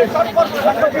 ভূমিকা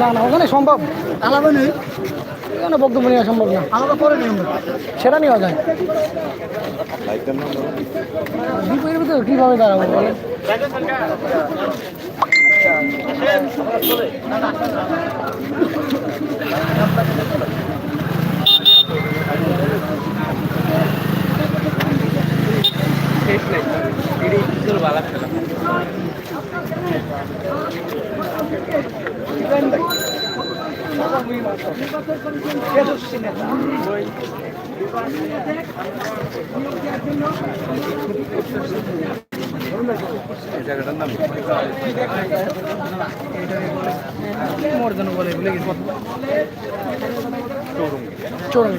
না না ওখানে সম্ভব। আলাদা নেই? এখানে বক্তব্য নেওয়া সম্ভব না। আলাদা করে নিয়ম সেটা নেওয়া যায়। বিপরীত ভিতরে কীভাবে দাঁড়াবো বলেন মোর জন্য বলে ভুলে গেছি চৌরঙ্গি। চৌরঙ্গি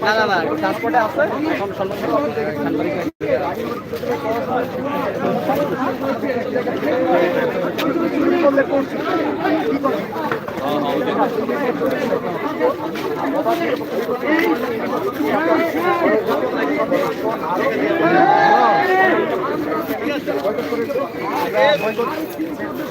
না না না ট্রান্সপোর্টে আছে এখন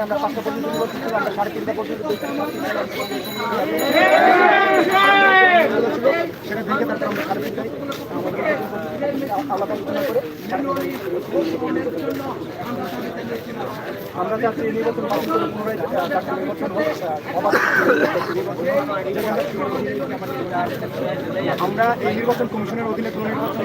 আমরা পাঁচটা আমরা যাচ্ছি নির্বাচন পালন করে নির্বাচন আমরা এই নির্বাচন কমিশনের অধীনে কোনো নির্বাচন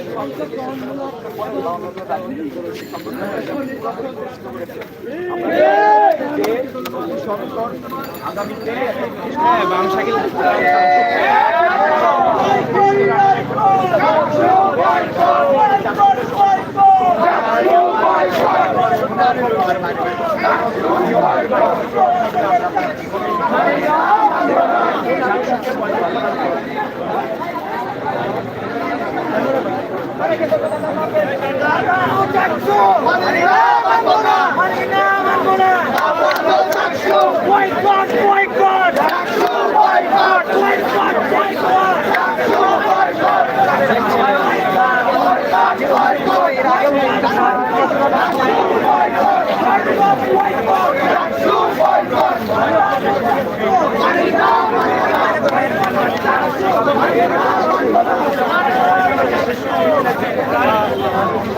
আগামীতে boycott boycott boycott boycott boycott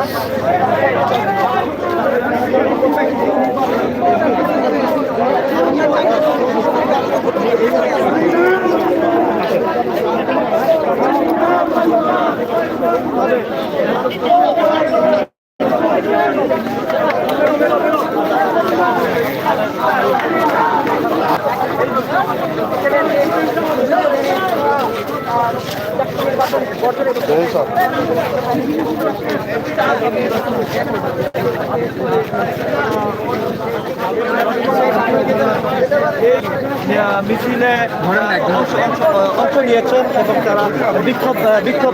মিছিলে অংশ নিয়েছেন এবং তারা বিক্ষোভ বিক্ষোভ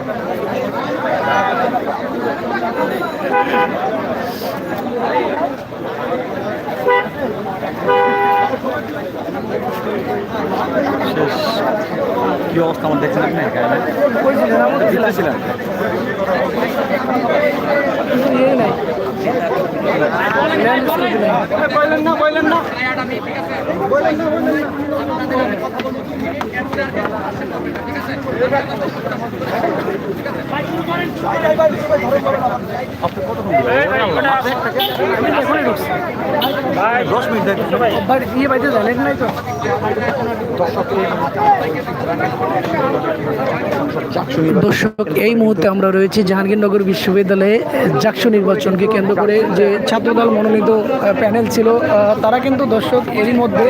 জানাচ্ছেন কি অবস্থা আমার দেখছেন আপনি? বললেন না বললেন না দশ মিনিট। ইয়ে বাইতে জানেন নাই তো দর্শক এই মুহূর্তে আমরা রয়েছি জাহাঙ্গীরনগর বিশ্ববিদ্যালয়ে জাকসু নির্বাচনকে কেন্দ্র করে যে ছাত্রদল মনোনীত প্যানেল ছিল তারা কিন্তু দর্শক এরই মধ্যে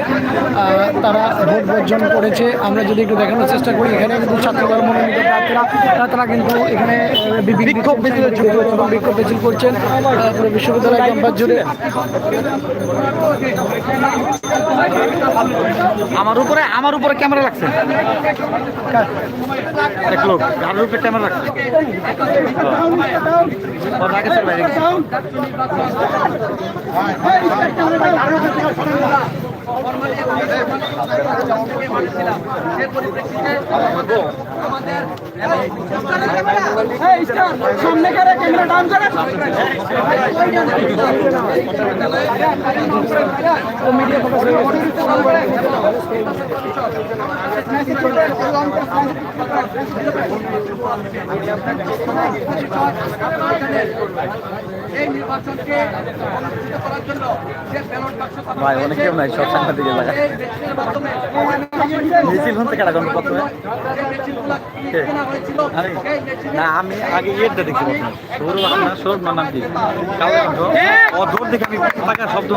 তারা ভোট বর্জন করেছে। আমরা যদি একটু দেখানোর চেষ্টা করি এখানে কিন্তু ছাত্রদল মনোনীত প্রার্থীরা তারা কিন্তু এখানে বিক্ষোভ মিছিলে বিক্ষোভ মিছিল করছেন পুরো বিশ্ববিদ্যালয় ক্যাম্পাস জুড়ে। আমার উপরে আমার উপরে ক্যামেরা লাগছে এক লোক গাড়ির উপরে ক্যামেরা লাগছে ও, এই নির্বাচনকে অনুষ্ঠিত করার জন্য যে ব্যালট বাক্স ভাই অনেক নাই সব এই মিছিলের মাধ্যমে মিছিল হচ্ছে কারা প্রথমে আমি আগে ইয়েটা দেখে আমি টাকার শব্দ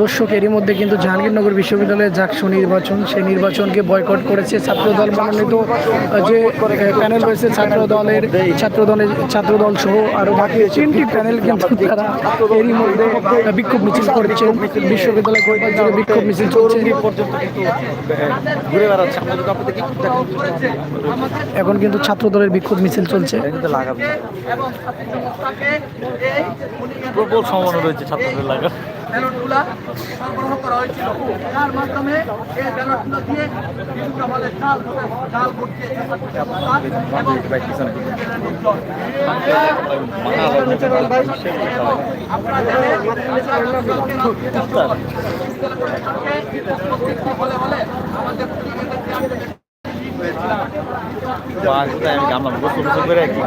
দর্শক, এরই মধ্যে কিন্তু জাহাঙ্গীরনগর বিশ্ববিদ্যালয়ের জাকসু নির্বাচন, সেই নির্বাচনকে বয়কট করেছে ছাত্রদল মনোনীত যে প্যানেল রয়েছে ছাত্র দলের ছাত্র দলের ছাত্র দল সহ আরও বাকি তিনটি প্যানেল কিন্তু তারা এরই মধ্যে বিক্ষোভ মিছিল করছে বিশ্ববিদ্যালয় গোলবাগ জুড়ে বিক্ষোভ মিছিল চলছে এখন কিন্তু ছাত্র দলের বিক্ষোভ মিছিল চলছে। প্রবল সম্ভাবনা রয়েছে ছাত্রদের লাগা ব্যালটগুলা সরবরাহ করা হয়েছিল। যার মাধ্যমে এই ব্যালটগুলো দিয়ে বিভিন্ন হলে চাল চাল এবং আপনারা হলে আমাদের আমি বসে বসে করে কি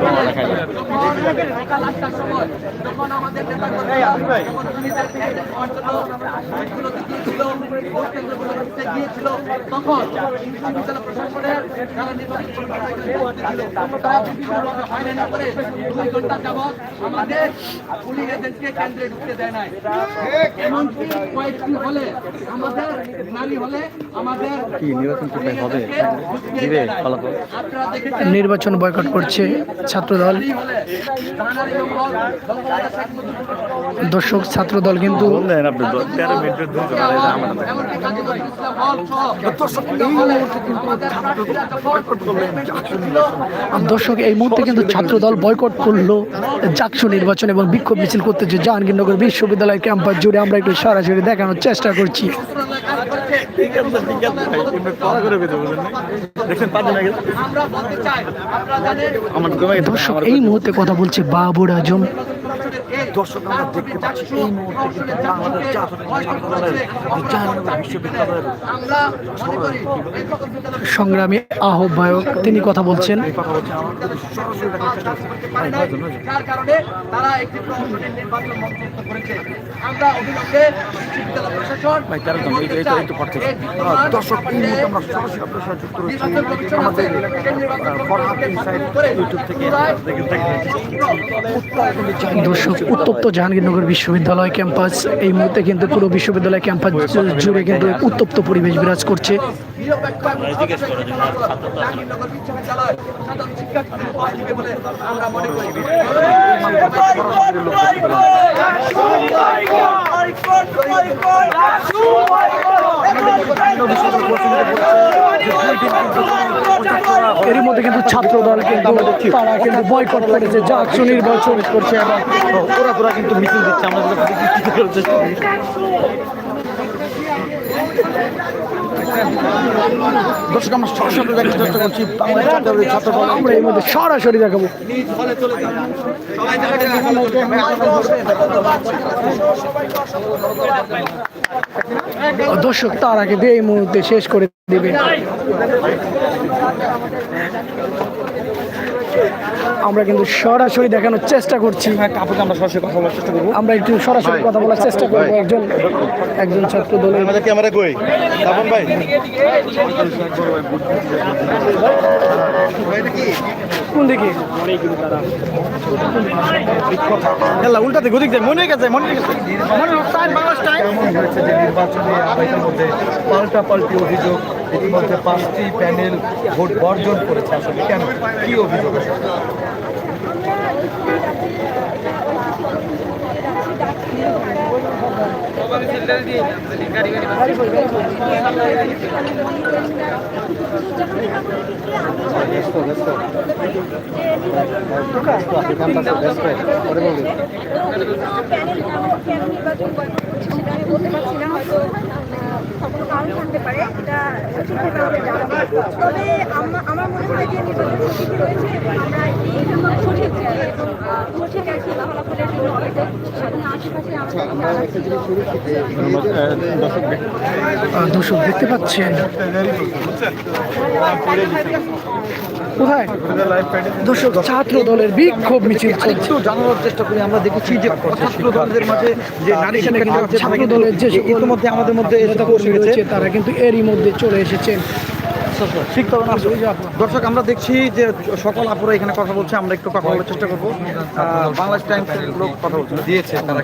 খাই। পুলিশ এজেন্টকে কেন্দ্রে ঢুকতে দেয় নাই এমনকি কয়েকটি হলে আমাদের নারী হলে আমাদের কি নির্বাচন হবে? ঢুকতে দিবে ফলাফল? আপনারা দেখেছেন নির্বাচন বয়কট করছে ছাত্রদল। দর্শক ছাত্রদল কিন্তু দর্শক এই মুহূর্তে কিন্তু ছাত্রদল বয়কট করল জাকসু নির্বাচন এবং বিক্ষোভ মিছিল করতেছে জাহাঙ্গীরনগর বিশ্ববিদ্যালয় ক্যাম্পাস জুড়ে আমরা একটু সরাসরি দেখানোর চেষ্টা করছি। দর্শক, এই মুহূর্তে কথা বলছে বাবুর আজম। সংগ্রামী আহ্বায়ক, তিনি কথা বলছেন। আমরা অবিলম্বে বিশ্ববিদ্যালয় প্রশাসন এই বিদ্যমান দর্শক, এই মুহূর্তে আমরা সরাসরি আপনার সাথে যুক্ত রয়েছি। আমাদের দর্শক, উত্তপ্ত জাহাঙ্গীরনগর বিশ্ববিদ্যালয় ক্যাম্পাস, এই মুহূর্তে কিন্তু পুরো বিশ্ববিদ্যালয় ক্যাম্পাস জুড়ে কিন্তু উত্তপ্ত পরিবেশ বিরাজ করছে। নিরপেক্ষ এবং স্বচ্ছ জাহাঙ্গীরনগর বিশ্ববিদ্যালয় সাধারণ শিক্ষার্থীদের উপহার দিবে বলে আমরা মনে করি এরই মধ্যে কিন্তু ছাত্রদল কিন্তু তারা কিন্তু বয়কট করেছে জাকসু নির্বাচন করছে এবং ওরা তোরা কিন্তু মিছিল দিচ্ছে আমাদের চেষ্টা। দর্শক, আমরা সরাসরি দেখার চেষ্টা করছি আমরা এই মধ্যে সরাসরি দেখাবো। দর্শক, তার আগে দিয়ে এই মুহূর্তে শেষ করে দিবে আমরা কিন্তু সরাসরি দেখানোর চেষ্টা করছি। হ্যাঁ আমরা সরাসরি কথা বলার চেষ্টা করব। আমরা একটু সরাসরি কথা বলার চেষ্টা করব। একজন একজন ছাত্র দলের আমাদের ক্যামেরা কই? তপন ভাই। কোন দিকে? খেলা উল্টাতে গদিক যায় মনে গেছে মনে গেছে। মনে টাইম বাংলাদেশ টাইম এমন হয়েছে যে নির্বাচনে আবেগের মধ্যে পাল্টাপাল্টি অভিযোগ? ইতিমধ্যে পাঁচটি প্যানেল ভোট বর্জন করেছে আসলে। কেন? কি অভিযোগ? সেটা বলতে পারছি না হয়তো আহ, কারণ থাকতে পারে এটা সঠিকভাবে আমরা মনে হয় যে নির্বাচন সঠিক রয়েছে সঠিক সঠিক কি ফলাফলের জন্য অনেকে দর্শক দেখতে পাচ্ছেন। কোথায়? দর্শক ছাত্র দলের বিক্ষোভ মিছিল একটু জানানোর চেষ্টা করি আমরা দেখেছি যে ছাত্র দলদের মাঝে যে নারী ছাত্র দলের যে ইতিমধ্যে আমাদের মধ্যে তারা কিন্তু এরই মধ্যে চলে এসেছেন। ঠিক তো না? দর্শক আমরা দেখছি যে সকল আপুরা এখানে কথা বলছে আমরা একটু কথা বলার চেষ্টা করব। বাংলাদেশ টাইমসের লোক কথা বলছে। দিয়েছে তারা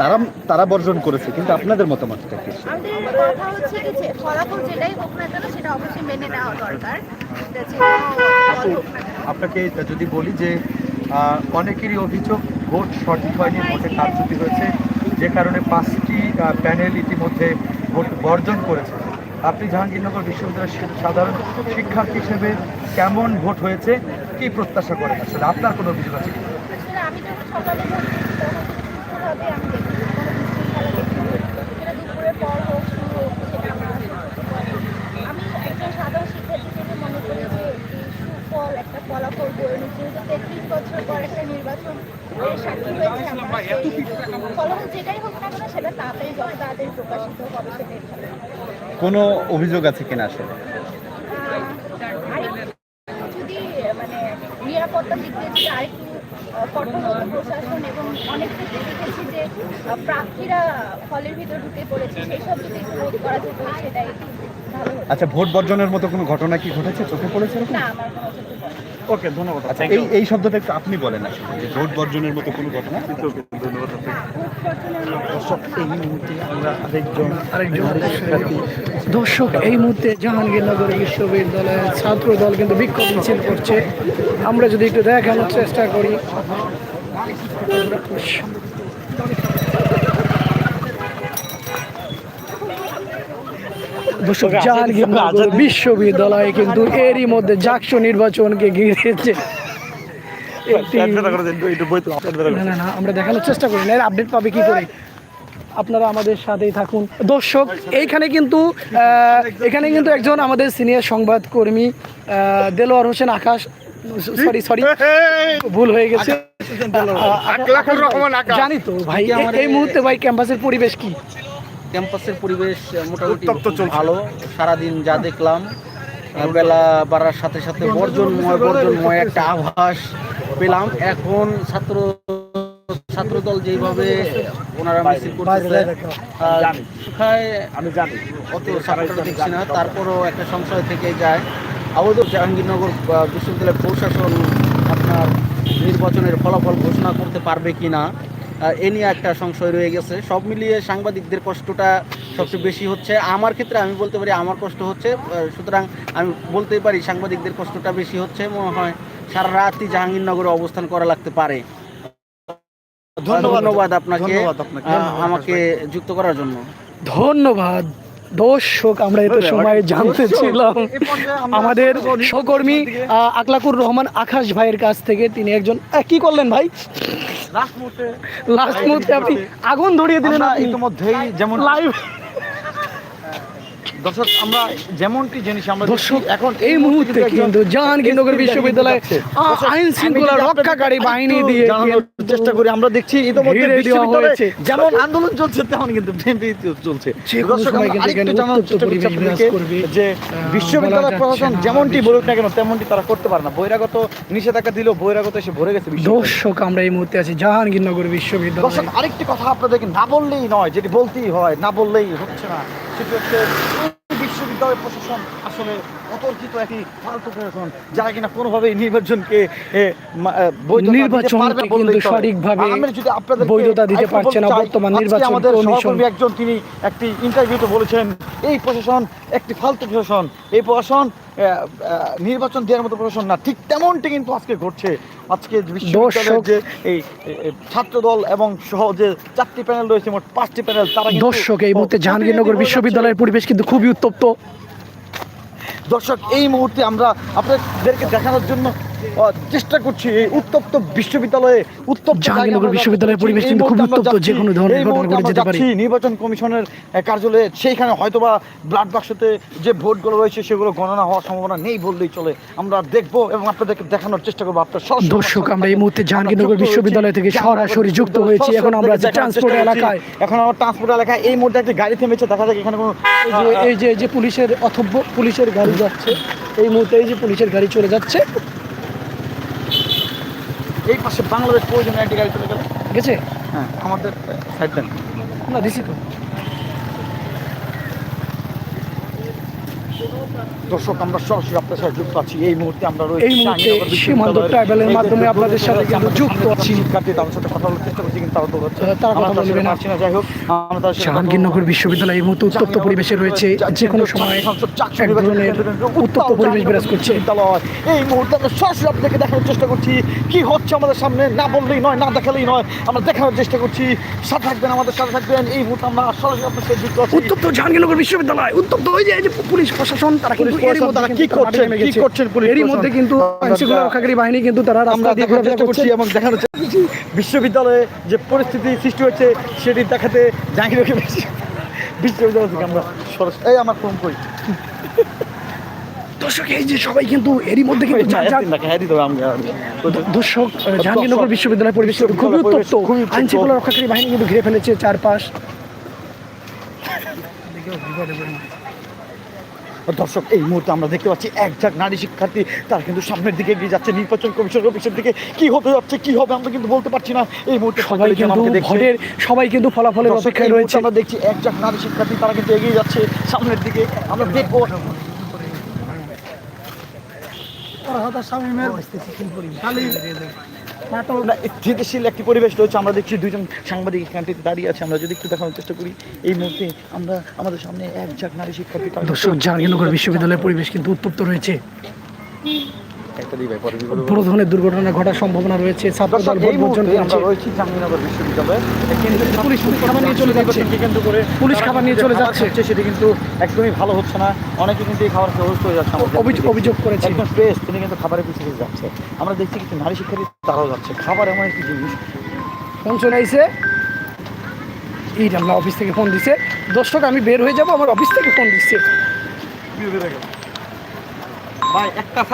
তারা তারা বর্জন করেছে কিন্তু আপনাদের মতামতটা কি? কথা হচ্ছে কি যে ফলাফল যেটাই হোক না কেন সেটা অবশ্যই মেনে নেওয়া দরকার। আপনাকে যদি বলি যে অনেকেরই অভিযোগ ভোট সঠিক হয়নি ভোটে কারচুপি হয়েছে। যে কারণে পাঁচটি প্যানেল ইতিমধ্যে ভোট বর্জন করেছে। আপনি জাহাঙ্গীরনগর বিশ্ববিদ্যালয়ের সাধারণ শিক্ষার্থী হিসেবে কেমন ভোট হয়েছে, কি প্রত্যাশা করেন আসলে? আপনার কোনো অভিযোগ আছে? ফলাফল বয়ে নিচ্ছে। তেত্রিশ বছর পর একটা নির্বাচন কেন অভিযোগ আছে কিনা আসলে? নিরাপত্তা মানে নিরাপত্তার দিক দিয়ে আরেকটু কঠোর প্রশাসন এবং অনেক ক্ষেত্রে প্রার্থীরা ফলের ভিতর ঢুকে পড়েছে সেসব যদি রোধ করা যেত সেটাই আচ্ছা ভোট বর্জনের মতো কোনো ঘটনা কি ঘটেছে? চোখে পড়েছে এরকম? না আমার কোনো চোখে পড়েনি। ওকে ধন্যবাদ। আচ্ছা এই এই শব্দটা একটু আপনি বলেন আসলে যে ভোট বর্জনের মতো কোনো ঘটনা? ভোট বর্জনের দর্শক এই মুহূর্তে আমরা আরেকজন আরেকজন দর্শক এই মুহূর্তে জাহাঙ্গীরনগর বিশ্ববিদ্যালয়ের ছাত্র দল কিন্তু বিক্ষোভ মিছিল করছে। আমরা যদি একটু দেখানোর চেষ্টা করি। দর্শক জাহাঙ্গীরনগর বিশ্ববিদ্যালয়ে কিন্তু এরই মধ্যে জাকসু নির্বাচনকে ঘিরেছে আমরা দেখানোর চেষ্টা করি না। এর আপডেট পাবে কি করে? আপনারা আমাদের সাথেই থাকুন। দর্শক এইখানে কিন্তু আহ, এখানে কিন্তু একজন আমাদের সিনিয়র সংবাদকর্মী আহ, দেলোয়ার হোসেন আকাশ সরি সরি ভুল হয়ে গেছে। জানি তো ভাই এই- এই মুহূর্তে ভাই ক্যাম্পাসের পরিবেশ কি? ক্যাম্পাসের পরিবেশ মোটামুটি ভালো। সারাদিন যা দেখলাম বেলা বাড়ার সাথে সাথে বর্জনময় বর্জনময় একটা আভাস পেলাম। এখন ছাত্র ছাত্রদল যেভাবে ওনারা মিছিল করতেছে সুখায় আমি জানি। অত ছাত্রটা দেখছি না। তারপরও একটা সংশয় থেকে যায়। আবদ্ধ জাহাঙ্গীরনগর বিশ্ববিদ্যালয়ের প্রশাসন আপনার নির্বাচনের ফলাফল ঘোষণা করতে পারবে কি না এ নিয়ে একটা সংশয় রয়ে গেছে। সব মিলিয়ে সাংবাদিকদের কষ্টটা সবচেয়ে বেশি হচ্ছে। আমার ক্ষেত্রে আমি বলতে পারি আমার কষ্ট হচ্ছে সুতরাং আমি বলতেই পারি সাংবাদিকদের কষ্টটা বেশি হচ্ছে। মনে হয় সারা রাতই জাহাঙ্গীরনগরে অবস্থান করা লাগতে পারে। ধন্যবাদ। আপনাকে আমাকে যুক্ত করার জন্য। ধন্যবাদ। দর্শক আমরা এত সময় জানতে ছিলাম। আমাদের সহকর্মী আহ, আকলাকুর রহমান আকাশ ভাইয়ের কাছ থেকে। তিনি একজন কি করলেন ভাই? লাস্ট মুহূর্তে আপনি আগুন ধরিয়ে দিলেন ইতিমধ্যেই যেমন লাইভ দর্শক আমরা যেমনটি জিনিস আমরা দর্শক এখন এই মুহূর্তে কিন্তু জাহাঙ্গীরনগর বিশ্ববিদ্যালয়ে আইন শৃঙ্খলা রক্ষাকারী বাহিনী দিয়ে চেষ্টা করি আমরা দেখছি ইতিমধ্যে বিশ্ববিদ্যালয়ে যেমন আন্দোলন চলছে তেমন কিন্তু বিএনপি চলছে। দর্শক, আরেকটু। যে প্রশাসন যেমনটি বলুক না কেন তেমনটি তারা করতে পারে না। বহিরাগত নিষেধাজ্ঞা দিলেও বহিরাগত এসে ভরে গেছে। দর্শক আমরা এই মুহূর্তে আছি জাহাঙ্গীরনগর বিশ্ববিদ্যালয়। দর্শক আরেকটি কথা আপনাদেরকে না বললেই নয় যেটি বলতেই হয় না বললেই হচ্ছে না। সেটি হচ্ছে প্রশাসন আসলে অতর্কিত একটি ফালতু প্রশাসন যারা কিনা কোনোভাবেই নির্বাচনকে নির্বাচন কিন্তু সঠিকভাবে যদি আপনাদের বৈধতা দিতে পারছে না বর্তমান নির্বাচন আমাদের সহকর্মী একজন তিনি একটি ইন্টারভিউতে বলেছেন এই প্রশাসন একটি ফালতু প্রশাসন এই প্রশাসন নির্বাচন দেওয়ার মতো প্রশাসন না। ঠিক তেমনটি কিন্তু আজকে ঘটছে। আজকে বিশ্ববিদ্যালয়ের যে এই এই- এই ছাত্র দল এবং সহ যে চারটি প্যানেল রয়েছে মোট পাঁচটি প্যানেল তারা দর্শক এই মুহূর্তে জাহাঙ্গীরনগর বিশ্ববিদ্যালয়ের পরিবেশ কিন্তু খুবই উত্তপ্ত। দর্শক এই মুহূর্তে আমরা আপনাদেরকে দেখানোর জন্য চেষ্টা করছি এই উত্তপ্ত বিশ্ববিদ্যালয়ে উত্তপ্ত জাহাঙ্গীরনগর বিশ্ববিদ্যালয়ের পরিবেশ কিন্তু খুব উত্তপ্ত, যে কোনো ধরনের ঘটনা ঘটে যেতে পারে। নির্বাচন কমিশনের কার্যালয়ে। সেইখানে হয়তোবা ব্লাড বাক্সতে যে ভোটগুলো রয়েছে সেগুলো গণনা হওয়ার সম্ভাবনা নেই বললেই চলে। আমরা দেখব এবং আপনাদেরকে দেখানোর চেষ্টা করব। আপনার দর্শক, আমরা এই মুহূর্তে জাহাঙ্গীরনগর বিশ্ববিদ্যালয় থেকে সরাসরি যুক্ত হয়েছি। এখন আমরা আছি ট্রান্সপোর্ট এলাকায়। এখন আমরা ট্রান্সপোর্ট এলাকায় এই মুহূর্তে একটি গাড়ি থেমেছে। দেখা যাক এখানে কোনো এই যে এই যে এই যে পুলিশের অথব্য পুলিশের গাড়ি যাচ্ছে। এই মুহূর্তে এই যে পুলিশের গাড়ি চলে যাচ্ছে। এই পাশে বাংলাদেশ প্রয়োজনে একটি গাড়ি চলে গেল। গেছে? হ্যাঁ আমাদের সাইড দেন। না দিছি তো। দর্শক আমরা সরাসরি আপনার সাথে যুক্ত আছি। এই মুহূর্তে আমরা রয়েছি এই মুহূর্তে সীমান্ত ট্রাভেলের মাধ্যমে আপনাদের সাথে কিন্তু যুক্ত আছি। শিক্ষার্থী তাদের সাথে কথা বলার চেষ্টা করছি কিন্তু তারা তো হচ্ছে তারা কথা বলবে না। যাই হোক আমরা জাহাঙ্গীরনগর বিশ্ববিদ্যালয় এই মুহূর্তে উত্তপ্ত পরিবেশে রয়েছে। যে কোনো সময় এক ধরনের উত্তপ্ত পরিবেশ বিরাজ করছে। এই মুহূর্তে আমরা সরাসরি আপনাদেরকে দেখানোর চেষ্টা করছি কি হচ্ছে আমাদের সামনে? না বললেই নয় না দেখালেই নয়। আমরা দেখানোর চেষ্টা করছি। সাথে থাকবেন আমাদের সাথে থাকবেন। এই মুহূর্তে আমরা সরাসরি আপনার সাথে যুক্ত আছি। উত্তপ্ত জাহাঙ্গীরনগর বিশ্ববিদ্যালয় উত্তপ্ত ওই যে পুলিশ প্রশাসন তারা কিন্তু এরই মধ্যে কি করছেন, কি। করছেন পুলিশ এরই মধ্যে কিন্তু আইন শৃঙ্খলা রক্ষাকারী বাহিনী কিন্তু তারা রাস্তা দিয়ে ঘোরাফেরা করছে এবং দেখানোর চেষ্টা করছি বিশ্ববিদ্যালয়ে যে পরিস্থিতি সৃষ্টি হয়েছে সেটি দেখাতে বিশ্ব- বিশ্ববিদ্যালয় থেকে আমরা সরাসরি এই আমার ফোন কই? দর্শক এই যে সবাই কিন্তু এরই মধ্যে কিন্তু দর্শক জাহাঙ্গীরনগর পরিবেশ খুবই উত্তপ্ত। আইন শৃঙ্খলা রক্ষাকারী বাহিনী কিন্তু ঘিরে ফেলেছে চারপাশ। দর্শক এই মুহূর্তে আমরা দেখতে পাচ্ছি এক ঝাঁক নারী শিক্ষার্থী তারা কিন্তু সামনের দিকে এগিয়ে যাচ্ছে নির্বাচন কমিশনের অফিসের দিকে। কি হতে যাচ্ছে কি হবে আমরা কিন্তু বলতে পারছি না। এই মুহূর্তে সবাই কিন্তু ভোটের সবাই কিন্তু ফলাফলের অপেক্ষায় রয়েছে। আমরা দেখছি এক ঝাঁক নারী শিক্ষার্থী তারা কিন্তু এগিয়ে যাচ্ছে সামনের দিকে। আমরা দেখব। না, স্থিতিশীল একটি পরিবেশ রয়েছে। আমরা দেখছি দুজন সাংবাদিক এখানটিতে দাঁড়িয়ে আছে। আমরা যদি একটু দেখানোর চেষ্টা করি এই মুহূর্তে আমরা আমাদের সামনে এক ঝাঁক নারী শিক্ষার্থী দর্শক জাহাঙ্গীরনগর বিশ্ববিদ্যালয়ের পরিবেশ কিন্তু উত্তপ্ত রয়েছে। বড় ধরনের দুর্ঘটনা ঘটার সম্ভাবনা রয়েছে ছাত্রদল জাহাঙ্গীরনগর বিশ্ববিদ্যালয়ে পুলিশ খাবার নিয়ে চলে যাচ্ছে। করে পুলিশ খাবার নিয়ে চলে যাচ্ছে। সেটি কিন্তু একদমই ভালো হচ্ছে না। অনেকে কিন্তু এই খাবার অসুস্থ হয়ে যাচ্ছে অভিযোগ- অভিযোগ করেছে। তিনি কিন্তু খাবারের পিছিয়ে যাচ্ছে। আমরা দেখছি কিছু নারী শিক্ষার্থী তারাও যাচ্ছে। খাবার এমন একটি জিনিস। ফোন এই আমরা অফিস থেকে ফোন দিছে। দর্শক আমি বের হয়ে যাব আমার অফিস থেকে ফোন দিচ্ছে। ভাই একটা